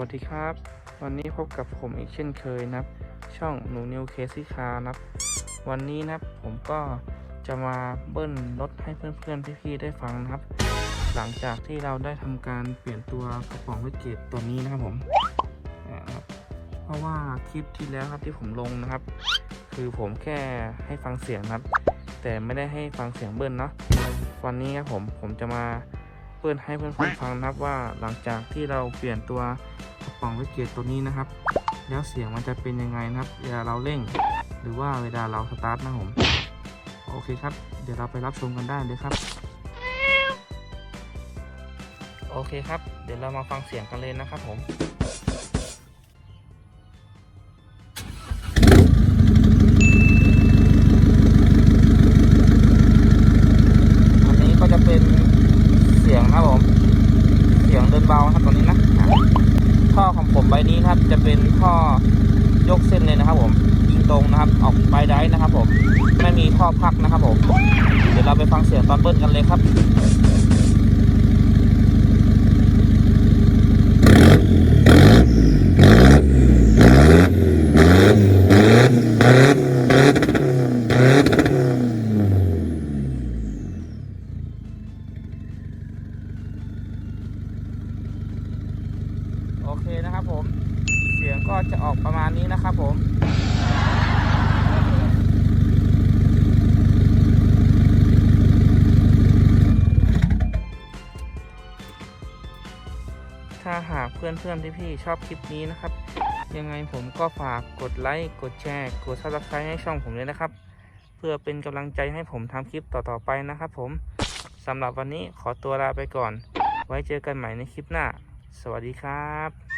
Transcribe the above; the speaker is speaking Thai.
วัสดีครับ วันนี้พบกับผมอีกเช่นเคยนะครับ ช่องหนูนิวเคสซี่คาร์นะครับ วันนี้นะครับผมก็จะมาเบิ้ลรถให้เพื่อนๆพี่ๆได้ฟังนะครับ หลังจากที่เราได้ทำการเปลี่ยนตัวกระป๋องวิกเกตตัวนี้นะครับผมนะครับเพราะว่าคลิปที่แล้วครับที่ผมลงนะครับ คือผมแค่ให้ฟังเสียงนะครับ แต่ไม่ได้ให้ฟังเสียงเบิ้ลเนาะวันนี้ครับผมผมจะมา ปิดให้เพื่อนๆฟังนะครับว่าหลังจากที่เราเปลี่ยนตัวกระป๋องวิกเกตตัวนี้นะครับ แล้วเสียงมันจะเป็นยังไงนะครับเวลาเราเร่ง หรือว่าเวลาเราสตาร์ทนะผมโอเคครับ เดี๋ยวเราไปรับชมกันได้เลยครับ โอเคครับ เดี๋ยวเรามาฟังเสียงกันเลยนะครับผม สียงเดินเบาครับตรงนี้นะอะท่อของผมใบนี้นะครับจะเป็นท่อยกเส้นเลยนะครับผมยิงตรงนะครับออกไปได้นะครับผมไม่มีท่อพักนะครับผมเดี๋ยวเราไปฟังเสียงตอนเบิ้ลกันเลยครับ โอเคนะครับผม เสียงก็จะออกประมาณนี้นะครับผมถ้าหากเพื่อนๆพี่ๆชอบคลิปนี้นะครับ ยังไงผมก็ฝากกดไลค์กดแชร์กด subscribe ให้ช่องผมเลยนะครับ เพื่อเป็นกำลังใจให้ผมทำคลิปต่อๆไปนะครับผมสำหรับวันนี้ขอตัวลาไปก่อน ไว้เจอกันใหม่ในคลิปหน้า สวัสดีครับ